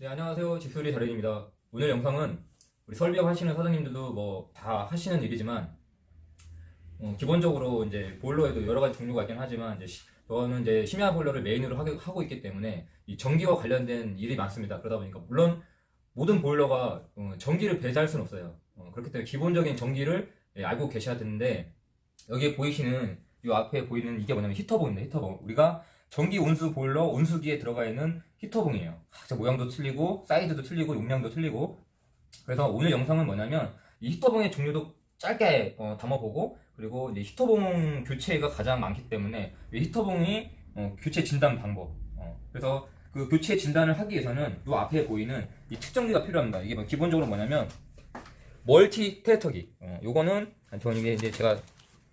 네, 안녕하세요. 집소리 달인입니다. 오늘 영상은 우리 설비업 하시는 사장님들도 뭐 다 하시는 일이지만, 어, 기본적으로 이제 보일러에도 여러 가지 종류가 있긴 하지만, 이제 시- 저는 이제 심야 보일러를 메인으로 하게- 하고 있기 때문에 이 전기와 관련된 일이 많습니다. 그러다 보니까 물론 모든 보일러가 어, 전기를 배제할 수는 없어요. 어, 그렇기 때문에 기본적인 전기를 예, 알고 계셔야 되는데, 여기에 보이시는 이 앞에 보이는 이게 뭐냐면 히터봉입니다. 히터봉. 우리가 전기 온수 보일러 온수기에 들어가 있는 히터봉이에요. 각자 모양도 틀리고 사이즈도 틀리고 용량도 틀리고 그래서 오늘 영상은 뭐냐면 이 히터봉의 종류도 짧게 어, 담아보고 그리고 이제 히터봉 교체가 가장 많기 때문에 이 히터봉이 어, 교체 진단 방법 어, 그래서 그 교체 진단을 하기 위해서는 이 앞에 보이는 이 측정기가 필요합니다. 이게 뭐 기본적으로 뭐냐면 멀티 테터기 어, 요거는 저는 이게 이제 제가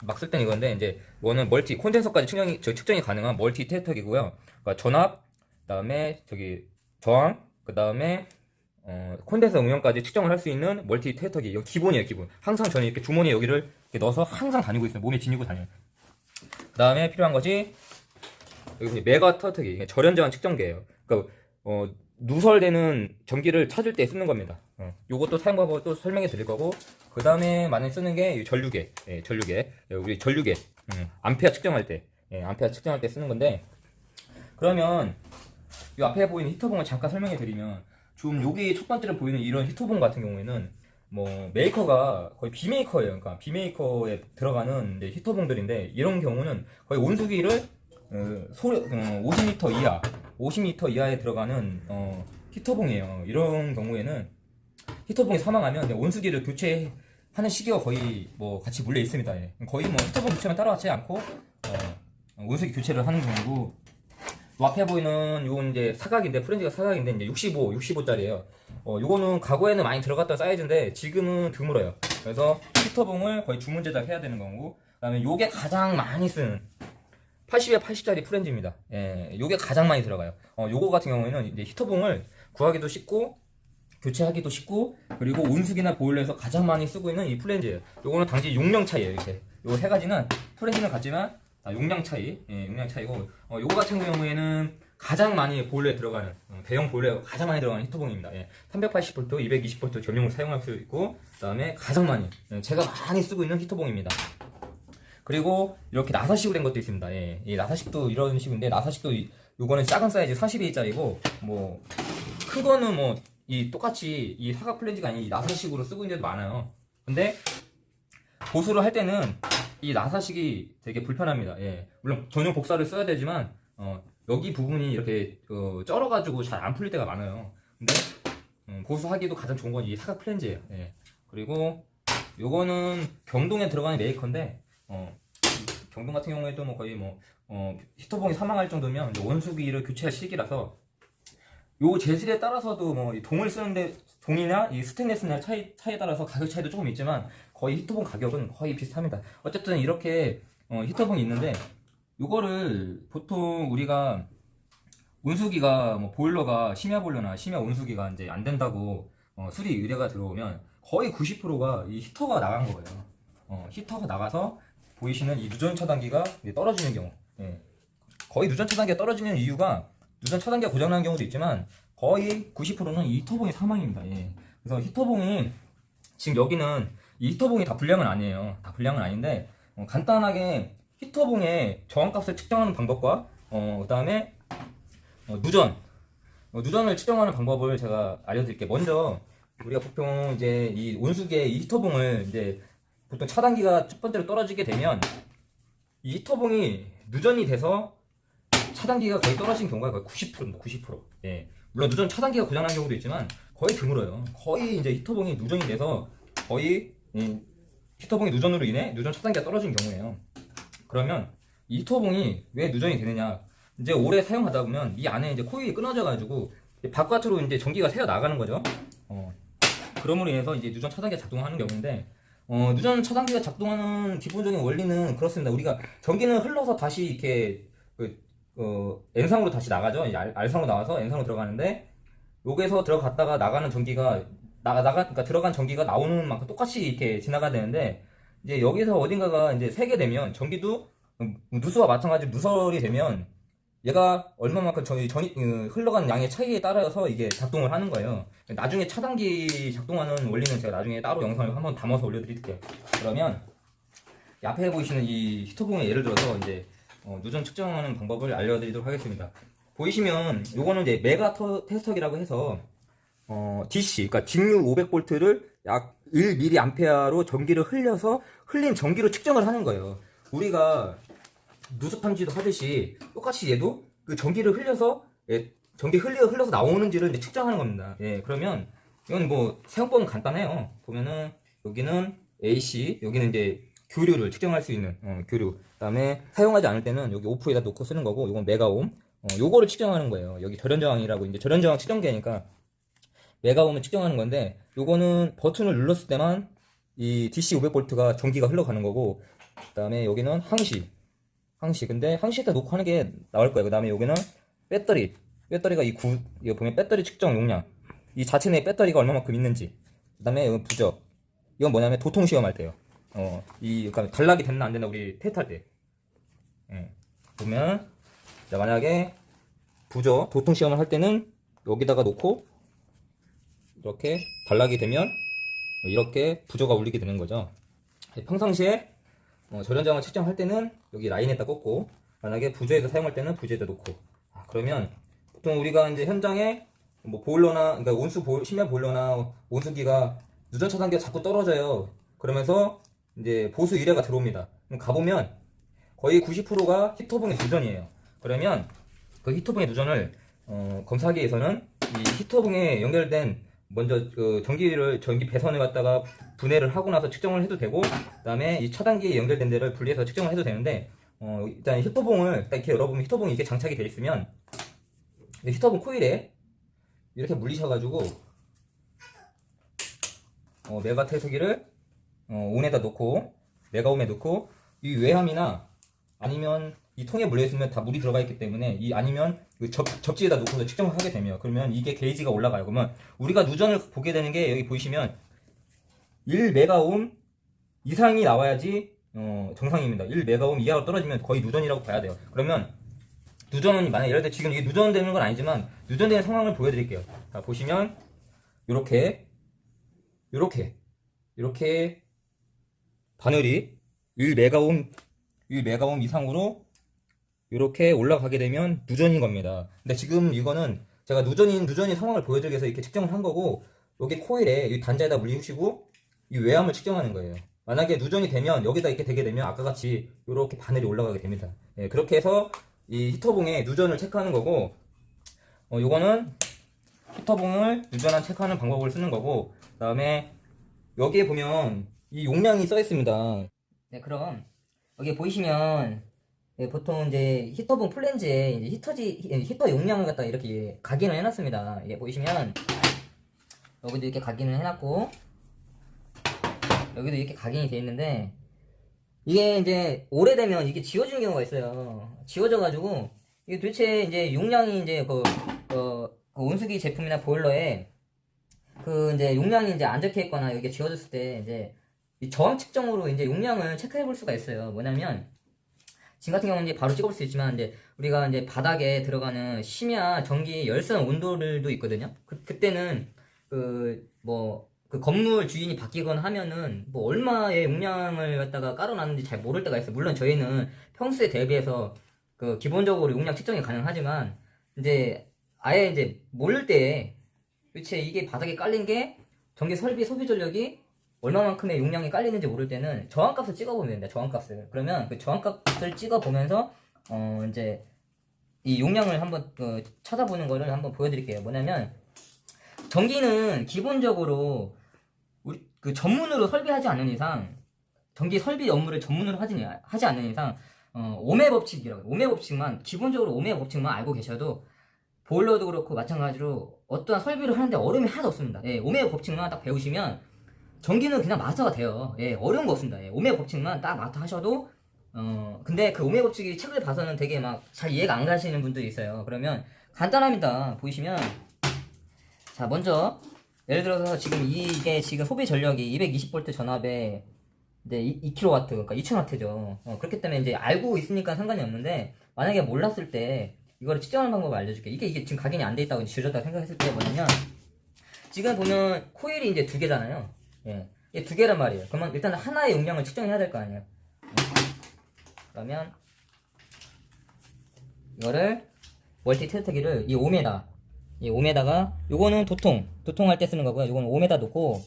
막 쓸 땐 이건데 이제 이거는 멀티 콘덴서까지 측정이 저 측정이 가능한 멀티 테터기고요. 그러니까 전압 그다음에 저기 저항 그다음에 어, 콘덴서 응용까지 측정을 할 수 있는 멀티 테터기. 이거 기본이에요 기본. 항상 저는 이렇게 주머니에 여기를 이렇게 넣어서 항상 다니고 있어요. 몸에 지니고 다녀요. 그다음에 필요한 것이 여기 메가 테터기. 이게 절연 저항 측정기예요. 그러니까 어, 누설되는 전기를 찾을 때 쓰는 겁니다. 어, 요것도 사용 방법 또 설명해 드릴 거고. 그 다음에 많이 쓰는 게이 전류계. 예, 전류계. 예, 우리 전류계. 음, 암페어 측정할 때. 예, 암페어 측정할 때 쓰는 건데. 그러면 이 앞에 보이는 히터봉을 잠깐 설명해 드리면 좀 여기 첫 번째로 보이는 이런 히터봉 같은 경우에는 뭐 메이커가 거의 비메이커예요. 그러니까 비메이커에 들어가는 히터봉들인데 이런 경우는 거의 온수기를 어, 소리, 어, 50m 이하, 50m 이하에 들어가는 어, 히터봉이에요. 이런 경우에는 히터봉이 사망하면 온수기를 교체하는 시기가 거의 뭐 같이 물려 있습니다. 예. 거의 뭐 히터봉 교체만 따라가지 않고 어, 온수기 교체를 하는 경우고 요 앞에 보이는 요 이제 사각인데 프렌즈가 사각인데 이제 65, 65짜리예요. 어, 요거는 과거에는 많이 들어갔던 사이즈인데 지금은 드물어요. 그래서 히터봉을 거의 주문 제작해야 되는 거고, 그다음에 요게 가장 많이 쓰는 80에 80짜리 프렌즈입니다. 예, 요게 가장 많이 들어가요. 어, 요거 같은 경우에는 이제 히터봉을 구하기도 쉽고 교체하기도 쉽고 그리고 온수기나 보일러에서 가장 많이 쓰고 있는 이 플랜즈예요. 요거는 단지 용량 차이예요. 이렇게 요 세 가지는 프렌즈는 같지만 아, 용량 차이, 예, 용량 차이고 어, 요거 같은 경우에는 가장 많이 보일러에 들어가는 어, 대형 보일러에 가장 많이 들어가는 히터봉입니다. 예, 380V, 220V 전용으로 사용할 수 있고 그다음에 가장 많이 예, 제가 많이 쓰고 있는 히터봉입니다. 그리고 이렇게 나사식으로 된 것도 있습니다. 예, 이 나사식도 이런 식인데 나사식도 이- 요거는 작은 사이즈 42짜리고 뭐큰 거는 뭐 이 똑같이 이 사각 플랜지가 아닌 이 나사식으로 쓰고 있는 데도 많아요. 근데 보수를 할 때는 이 나사식이 되게 불편합니다. 예. 물론 전용 복사를 써야 되지만 어, 여기 부분이 이렇게 어, 쩔어가지고 잘 안 풀릴 때가 많아요. 근데 음, 보수하기도 가장 좋은 건 이 사각 플랜지예요. 예. 그리고 요거는 경동에 들어가는 메이커인데 어, 경동 같은 경우에도 뭐 거의 뭐 어, 히터봉이 사망할 정도면 원수기를 교체할 시기라서 요 재질에 따라서도 뭐이 동을 쓰는데 동이나 이 스테인레스나 차이 차이에 따라서 가격 차이도 조금 있지만 거의 히터봉 가격은 거의 비슷합니다. 어쨌든 이렇게 어, 히터봉이 있는데 요거를 보통 우리가 온수기가 뭐 보일러가 심야 보일러나 심야 온수기가 이제 안 된다고 어, 수리 의뢰가 들어오면 거의 90%가 이 히터가 나간 거예요. 어, 히터가 나가서 보이시는 이 누전 차단기가 떨어지는 경우. 예. 거의 누전 차단기가 떨어지는 이유가 누전 차단기가 고장나는 경우도 있지만 거의 90%는 이 히터봉이 사망입니다. 예. 그래서 히터봉이 지금 여기는 이 히터봉이 다 불량은 아니에요. 다 불량은 아닌데 어, 간단하게 히터봉의 저항값을 측정하는 방법과 어, 그다음에 어, 누전 어, 누전을 측정하는 방법을 제가 알려드릴게요. 먼저 우리가 보통 이제 이 온수기의 이 히터봉을 이제 보통 차단기가 첫 번째로 떨어지게 되면 이 히터봉이 누전이 돼서 차단기가 거의 떨어진 경우가 거의 90%입니다. 90%. 예. 물론 누전 차단기가 고장난 경우도 있지만 거의 드물어요. 거의 이제 히터봉이 누전이 돼서 거의 이 히터봉이 누전으로 인해 누전 차단기가 떨어진 경우예요. 그러면 이 히터봉이 왜 누전이 되느냐? 이제 오래 사용하다 보면 이 안에 이제 코일이 끊어져 가지고 바깥으로 이제 전기가 새어 나가는 거죠. 어. 그럼으로 인해서 이제 누전 차단기가 작동하는 경우인데 어, 누전 차단기가 작동하는 기본적인 원리는 그렇습니다. 우리가 전기는 흘러서 다시 이렇게 그, 어, N상으로 다시 나가죠. 이제 R, R상으로 나와서 N상으로 들어가는데 여기서 들어갔다가 나가는 전기가 나가 나가 그러니까 들어간 전기가 나오는 만큼 똑같이 이렇게 지나가야 되는데 이제 여기서 어딘가가 이제 새게 되면 전기도 음, 누수와 마찬가지로 누설이 되면 얘가 얼마만큼 저희 전이 그, 흘러간 양의 차이에 따라서 이게 작동을 하는 거예요. 나중에 차단기 작동하는 원리는 제가 나중에 따로 영상을 한번 담아서 올려드릴게요. 그러면 이 앞에 보이시는 이 히터봉의 예를 들어서 이제 어, 누전 측정하는 방법을 알려드리도록 하겠습니다. 보이시면 요거는 이제 메가 터- 테스터기라고 해서 어, DC, 그러니까 직류 500볼트를 약 1mA로 전기를 흘려서 흘린 전기로 측정을 하는 거예요. 우리가 누수 탐지도 하듯이 똑같이 얘도 그 전기를 흘려서 예, 전기 흘려 흘러서 나오는지를 이제 측정하는 겁니다. 예, 그러면 이건 뭐 사용법은 간단해요. 보면은 여기는 AC, 여기는 이제 교류를 측정할 수 있는 어, 교류. 그 다음에 사용하지 않을 때는 여기 오프에다 놓고 쓰는 거고, 이건 메가옴. 어, 요거를 측정하는 거예요. 여기 절연 저항이라고 이제 절연 저항 측정기니까 메가옴을 측정하는 건데, 요거는 버튼을 눌렀을 때만 이 DC 500볼트가 전기가 흘러가는 거고, 그 다음에 여기는 항시. 항시. 근데 항시에다 놓고 하는 게 나을 거예요. 그 다음에 여기는 배터리. 배터리가 이 구, 이거 보면 배터리 측정 용량. 이 자체 내에 배터리가 얼마만큼 있는지. 그 다음에 여기 부적. 이건 뭐냐면 도통 시험할 때요. 어, 이 그러니까 단락이 됐나 안 됐나 우리 테스트할 때. 예. 보면 자, 만약에 부적 도통 시험을 할 때는 여기다가 놓고 이렇게 단락이 되면 이렇게 부저가 울리게 되는 거죠. 평상시에 어, 절연장을 측정할 때는 여기 라인에다 꽂고 만약에 부저에서 사용할 때는 부저에다 놓고 아, 그러면 보통 우리가 이제 현장에 뭐 보일러나 그러니까 온수 보, 심야 보일러나 온수기가 누전 차단기가 자꾸 떨어져요. 그러면서 이제 보수 유례가 들어옵니다. 그럼 가보면 거의 90%가 히터봉의 누전이에요. 그러면 그 히터봉의 누전을 어, 검사하기 위해서는 이 히터봉에 연결된 먼저 그 전기를 전기 배선을 갖다가 분해를 하고 나서 측정을 해도 되고 그다음에 이 차단기에 연결된 데를 분리해서 측정을 해도 되는데 어, 일단 히터봉을 딱 이렇게 열어보면 히터봉이 이렇게 장착이 되어 있으면 이 히터봉 코일에 이렇게 물리셔가지고 어, 메가 태수기를 어, 온에다 놓고 메가홈에 놓고 이 외함이나 아니면 이 통에 물려 있으면 다 물이 들어가 있기 때문에 이 아니면 그 접, 접지에다 놓고서 측정을 하게 되면 그러면 이게 게이지가 올라가요. 그러면 우리가 누전을 보게 되는 게 여기 보시면 1메가옴 이상이 나와야지 어, 정상입니다. 1메가옴 이하로 떨어지면 거의 누전이라고 봐야 돼요. 그러면 누전은 만약 예를 들어 지금 이게 누전되는 건 아니지만 누전되는 상황을 보여드릴게요. 자 보시면 이렇게 이렇게 이렇게 바늘이 1메가옴 1메가옴 이상으로 이렇게 올라가게 되면 누전인 겁니다. 근데 지금 이거는 제가 누전인 누전인 상황을 보여드리기 위해서 이렇게 측정을 한 거고 여기 코일에 이 단자에다 물리시고 이 외함을 측정하는 거예요. 만약에 누전이 되면 여기다 이렇게 되게 되면 아까 같이 이렇게 바늘이 올라가게 됩니다. 예, 그렇게 해서 이 히터봉의 누전을 체크하는 거고 어, 요거는 히터봉을 누전한 체크하는 방법을 쓰는 거고 그 다음에 여기에 보면 이 용량이 써 있습니다. 네, 그럼 여기 보이시면 네, 보통 이제 히터봉 플랜지에 이제 히터지 히- 히터 용량을 갖다 이렇게 각인을 해놨습니다. 이게 보이시면 여기도 이렇게 각인을 해놨고 여기도 이렇게 각인이 돼 있는데 이게 이제 오래되면 이게 지워지는 경우가 있어요. 지워져가지고 이게 도대체 이제 용량이 이제 그, 어, 그 온수기 제품이나 보일러에 그 이제 용량이 이제 안 적혀 있거나 이게 지워졌을 때 이제 이 저항 측정으로 이제 용량을 체크해 볼 수가 있어요. 뭐냐면 지금 같은 경우는 이제 바로 찍어볼 수 있지만 이제 우리가 이제 바닥에 들어가는 심야 전기 열선 온도를도 있거든요. 그, 그때는 그 뭐그 건물 주인이 바뀌거나 하면은 뭐 얼마의 용량을 갖다가 깔아놨는지 잘 모를 때가 있어요. 물론 저희는 평소에 대비해서 그 기본적으로 용량 측정이 가능하지만 이제 아예 이제 모를 때 도대체 이게 바닥에 깔린 게 전기 설비 소비 전력이 얼마만큼의 용량이 깔리는지 모를 때는 저항값을 찍어보면 됩니다. 저항값을. 그러면 그 저항값을 찍어보면서 어 이제 이 용량을 한번 그 찾아보는 거를 한번 보여드릴게요. 뭐냐면 전기는 기본적으로 우리 그 전문으로 설비하지 않는 이상 전기 설비 업무를 전문으로 하지, 하지 않는 이상 어, 오메 법칙이라고 해요. 오메 법칙만 기본적으로 오메 법칙만 알고 계셔도 보일러도 그렇고 마찬가지로 어떠한 설비를 하는데 어려움이 하나도 없습니다. 예, 오메 법칙만 딱 배우시면 전기는 그냥 마스터가 돼요. 예, 어려운 거 없습니다. 예, 오메 법칙만 딱 마스터 하셔도 어 근데 그 오메 법칙이 책을 봐서는 되게 막 잘 이해가 안 가시는 분들이 있어요. 그러면 간단합니다. 보시면 자 먼저 예를 들어서 지금 이게 지금 소비 전력이 220V 전압에 이제 2kW 그러니까 2000W죠. 어, 그렇기 때문에 이제 알고 있으니까 상관이 없는데 만약에 몰랐을 때 이거를 측정하는 방법을 알려줄게. 이게 이게 지금 각인이 안 돼 있다고 지르다 생각했을 때 뭐냐면 지금 보면 코일이 이제 두 개잖아요. 예, 이게 두 개란 말이에요. 그러면 일단 하나의 용량을 측정해야 될 거 아니에요. 그러면 이거를 멀티 테스트기를 이 5m 이 5m가 요거는 도통 도통할 때 쓰는 거고요. 요거는 5m 놓고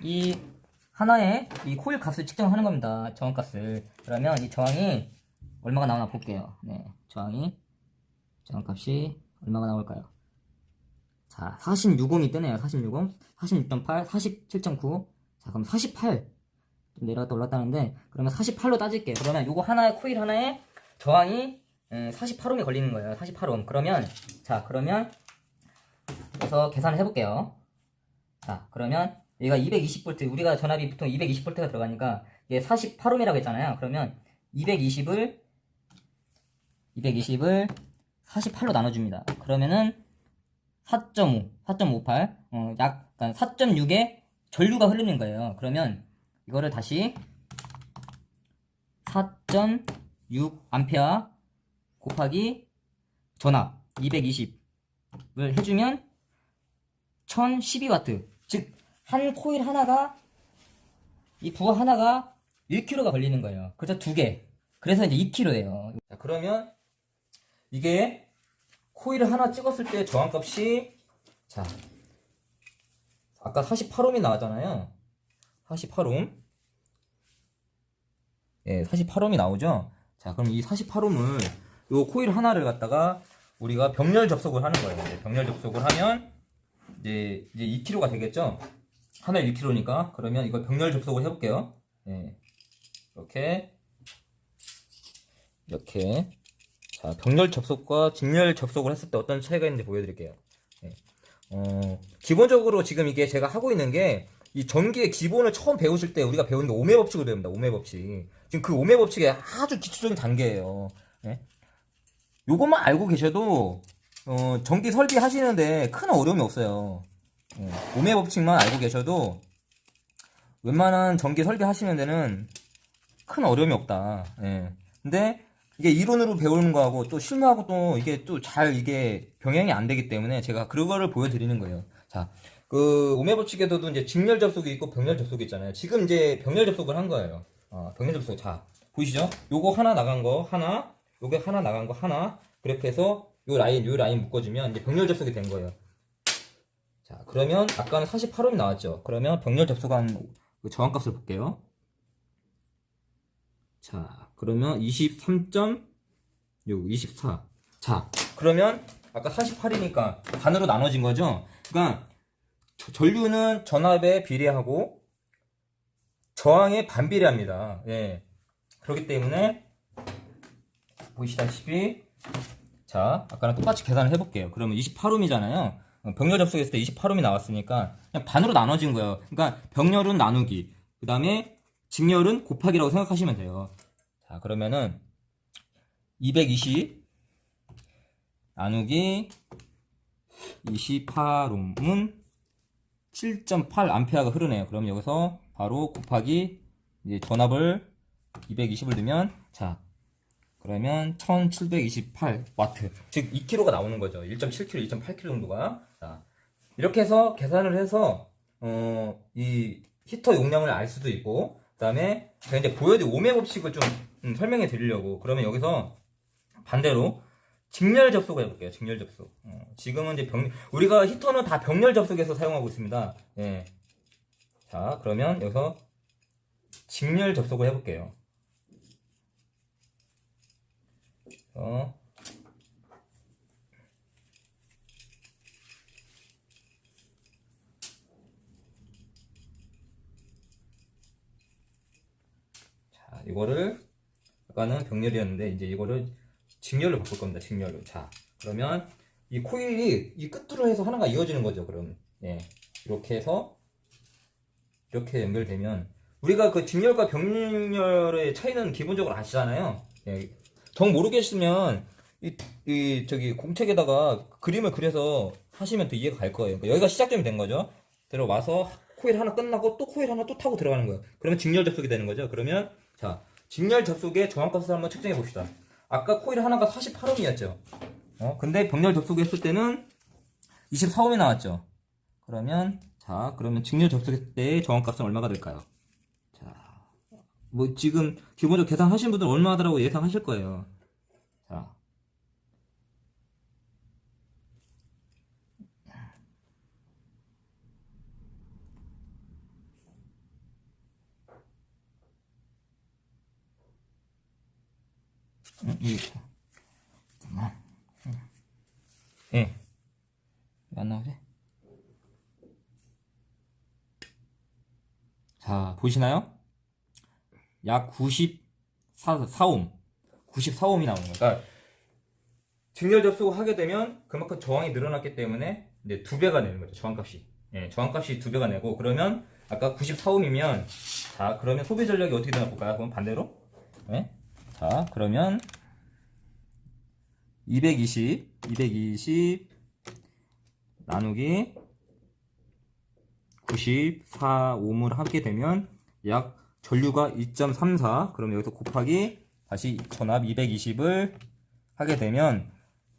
이 하나의 이 코일 값을 측정하는 겁니다. 저항 값을. 그러면 이 저항이 얼마가 나오나 볼게요. 네, 저항이 저항 값이 얼마가 나올까요? 자, 46옴이 뜨네요. 46옴, 46.8, 47.9. 자, 그럼 48. 좀 내려갔다 올랐다는데 그러면 48로 따질게요. 그러면 요거 하나의 코일 하나에 저항이 48옴이 걸리는 거예요. 48옴. 그러면 자, 그러면 그래서 계산을 해볼게요. 자, 그러면 얘가 220V, 우리가 전압이 보통 220V가 들어가니까 이게 48옴이라고 했잖아요. 그러면 220을 220을 48로 나눠줍니다. 그러면은 4.5, 4.58, 어, 약 4.6의 전류가 흐르는 거예요. 그러면 이거를 다시 4.6 암페어 곱하기 전압 220을 해주면 1012와트. 즉, 한 코일 하나가, 이 부하 하나가 1kg가 걸리는 거예요. 그래서 두 개. 그래서 이제 2kg예요. 자, 그러면 이게 코일을 하나 찍었을 때 저항값이, 자, 아까 48옴이 나왔잖아요. 48옴. 예, 48옴이 나오죠? 자, 그럼 이 48옴을, 요 코일 하나를 갖다가 우리가 병렬 접속을 하는 거예요. 병렬 접속을 하면, 이제, 이제 2kg가 되겠죠? 하나 1kg니까. 그러면 이걸 병렬 접속을 해볼게요. 예. 이렇게. 이렇게. 자, 병렬 접속과 직렬 접속을 했을 때 어떤 차이가 있는지 보여드릴게요. 예. 어, 기본적으로 지금 이게 제가 하고 있는 게, 이 전기의 기본을 처음 배우실 때 우리가 배우는 게 오메 법칙을 배웁니다. 오메 법칙. 지금 그 오메 법칙의 아주 기초적인 단계예요. 예? 요것만 알고 계셔도 어, 전기 설비 하시는데 큰 어려움이 없어요. 예, 오메 법칙만 알고 계셔도 웬만한 전기 설비 하시는 데는 큰 어려움이 없다. 예. 근데 이게 이론으로 배우는 거하고 또 실무하고 또 이게 또 잘 이게 병행이 안 되기 때문에 제가 그거를 보여드리는 거예요. 자, 그 오메 법칙에서도 이제 직렬 접속이 있고 병렬 접속이 있잖아요. 지금 이제 병렬 접속을 한 거예요. 어, 병렬 접속. 자, 보이시죠? 요거 하나 나간 거 하나, 요게 하나 나간 거 하나. 그렇게 해서 요 라인, 요 라인 묶어주면 이제 병렬 접속이 된 거예요. 자, 그러면 아까는 48옴이 나왔죠. 그러면 병렬 접속한 그 저항값을 볼게요. 자, 그러면 23.6, 24. 자, 그러면 아까 48이니까 반으로 나눠진 거죠. 그러니까 저- 전류는 전압에 비례하고 저항에 반비례합니다. 예. 그렇기 때문에 보시다시피 자, 아까랑 똑같이 계산을 해볼게요. 그러면 28옴이잖아요. 병렬 접속했을 때 28옴이 나왔으니까 그냥 반으로 나눠진 거예요. 그러니까 병렬은 나누기, 그 다음에 직렬은 곱하기라고 생각하시면 돼요. 자, 그러면은 220 나누기 28옴은 7.8 암페어가 흐르네요. 그럼 여기서 바로 곱하기 이제 전압을 220을 넣으면 자 그러면 1728 와트 즉 2kg가 나오는 거죠. 1.7kg, 2.8kg 정도가 자 이렇게 해서 계산을 해서 어, 이 히터 용량을 알 수도 있고 그 다음에 제가 이제 보여드린 오메 법칙을 좀 음, 설명해 드리려고 그러면 여기서 반대로 직렬 접속을 해볼게요. 직렬 접속. 어, 지금은 이제 병, 우리가 히터는 다 병렬 접속해서 사용하고 있습니다. 예. 자, 그러면 여기서 직렬 접속을 해볼게요. 어. 자, 이거를 아까는 병렬이었는데 이제 이거를 직렬로 바꿀 겁니다. 직렬로. 자, 그러면 이 코일이 이 끝으로 해서 하나가 이어지는 거죠. 그럼 예, 이렇게 해서 이렇게 연결되면 우리가 그 직렬과 병렬의 차이는 기본적으로 아시잖아요. 예, 정 모르겠으면 이, 이 저기 공책에다가 그림을 그려서 하시면 더 이해가 갈 거예요. 그러니까 여기가 시작점이 된 거죠. 들어와서 코일 하나 끝나고 또 코일 하나 또 타고 들어가는 거예요. 그러면 직렬 접속이 되는 거죠. 그러면 자 직렬 접속의 저항값을 한번 측정해 봅시다. 아까 코일 하나가 48옴이었죠. 어, 근데 병렬 접속했을 때는 24옴이 나왔죠. 그러면 자, 그러면 직렬 접속했을 때 정원값은 얼마가 될까요? 자, 뭐 지금 기본적으로 계산하신 분들 얼마 하더라고 예상하실 거예요. 자, 음, 이, 잠깐만. 예. 왜안 나오지? 자, 보이시나요? 약 94, 4옴. 94옴이 나오는 거예요. 그러니까, 직렬 접속을 하게 되면 그만큼 저항이 늘어났기 때문에 이제 두 배가 되는 거죠. 저항값이. 예, 저항값이 두 배가 되고, 그러면 아까 94옴이면, 자, 그러면 소비 전력이 어떻게 되나 볼까요? 그럼 반대로? 예? 자, 그러면 220, 220 나누기 94 옴을 하게 되면 약 전류가 2.34 그럼 여기서 곱하기 다시 전압 220을 하게 되면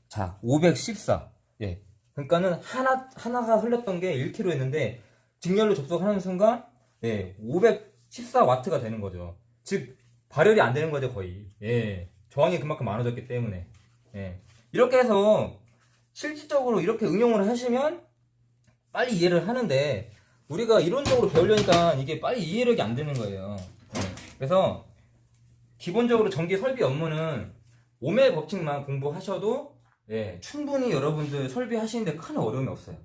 자 514. 예. 그러니까는 하나 하나가 흘렀던 게 1kg였는데 직렬로 접속하는 순간 예, 514와트가 되는 거죠. 즉 발열이 안 되는 거죠, 거의. 예. 저항이 그만큼 많아졌기 때문에. 예. 이렇게 해서 실질적으로 이렇게 응용을 하시면 빨리 이해를 하는데 우리가 이론적으로 배우려니까 이게 빨리 이해력이 안 되는 거예요. 예. 그래서 기본적으로 전기 설비 업무는 오메 법칙만 공부하셔도 예, 충분히 여러분들 설비하시는데 큰 어려움이 없어요.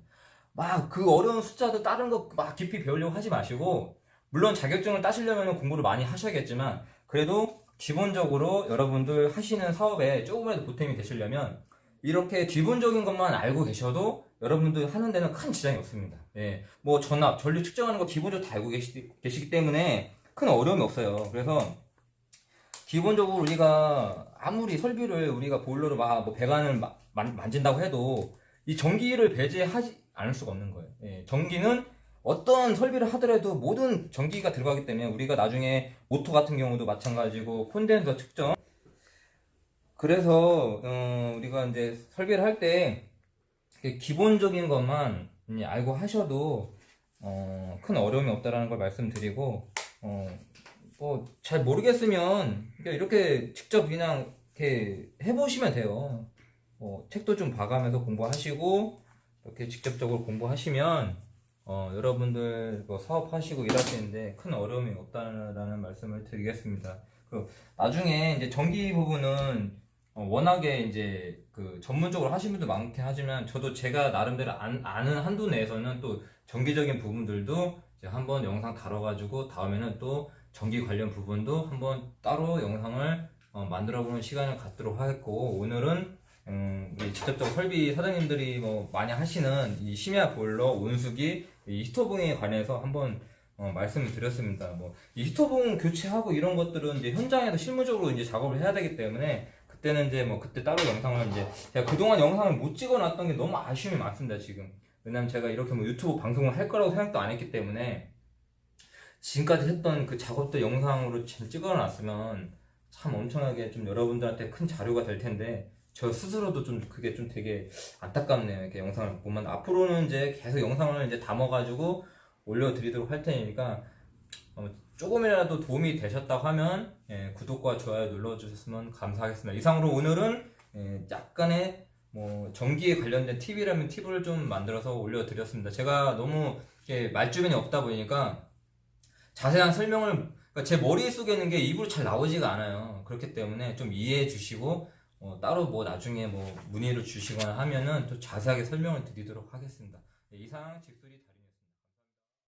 막 그 어려운 숫자도 다른 거 막 깊이 배우려고 하지 마시고 물론 자격증을 따시려면 공부를 많이 하셔야겠지만 그래도 기본적으로 여러분들 하시는 사업에 조금이라도 보탬이 되시려면 이렇게 기본적인 것만 알고 계셔도 여러분들 하는 데는 큰 지장이 없습니다. 예. 뭐 전압, 전류 측정하는 거 기본적으로 다 알고 계시, 계시기 때문에 큰 어려움이 없어요. 그래서 기본적으로 우리가 아무리 설비를 우리가 보일러로 막 뭐 배관을 마- 만, 만진다고 해도 이 전기를 배제하지 않을 수가 없는 거예요. 예. 전기는 어떤 설비를 하더라도 모든 전기가 들어가기 때문에 우리가 나중에 모터 같은 경우도 마찬가지고 콘덴서 측정 그래서 어, 우리가 이제 설비를 할 때 기본적인 것만 알고 하셔도 어, 큰 어려움이 없다라는 걸 말씀드리고 어, 뭐잘 모르겠으면 이렇게 직접 그냥 이렇게 해보시면 돼요. 어, 책도 좀 봐가면서 공부하시고 이렇게 직접적으로 공부하시면 어, 여러분들 뭐 사업하시고 일하시는데 큰 어려움이 없다라는 말씀을 드리겠습니다. 그 나중에 이제 전기 부분은 어, 워낙에 이제 그 전문적으로 하신 분도 많긴 하지만 저도 제가 나름대로 안, 아는 한도 내에서는 또 전기적인 부분들도 한번 영상 다뤄가지고 다음에는 또 전기 관련 부분도 한번 따로 영상을 어, 만들어보는 시간을 갖도록 하겠고 오늘은 음, 우리 직접적 설비 사장님들이 뭐 많이 하시는 이 심야 보일러, 온수기, 이 히터봉에 관해서 한번 어, 말씀을 드렸습니다. 뭐 이 히터봉 교체하고 이런 것들은 이제 현장에서 실무적으로 이제 작업을 해야 되기 때문에 그때는 이제 뭐 그때 따로 영상을 이제 제가 그동안 영상을 못 찍어놨던 게 너무 아쉬움이 많습니다 지금. 왜냐면 제가 이렇게 뭐 유튜브 방송을 할 거라고 생각도 안 했기 때문에 지금까지 했던 그 작업도 영상으로 잘 찍어놨으면 참 엄청나게 좀 여러분들한테 큰 자료가 될 텐데 저 스스로도 좀 그게 좀 되게 안타깝네요. 이렇게 영상을 보면 앞으로는 이제 계속 영상을 이제 담아가지고 올려드리도록 할 테니까 어, 조금이라도 도움이 되셨다고 하면 예, 구독과 좋아요 눌러주셨으면 감사하겠습니다. 이상으로 오늘은 예, 약간의 뭐 전기에 관련된 팁이라면 팁을 좀 만들어서 올려드렸습니다. 제가 너무 말주변이 없다 보니까 자세한 설명을 그러니까 제 머릿속에 있는 게 입으로 잘 나오지가 않아요. 그렇기 때문에 좀 이해해 주시고 어, 따로 뭐 나중에 뭐 문의를 주시거나 하면은 또 자세하게 설명을 드리도록 하겠습니다. 예, 이상 직소리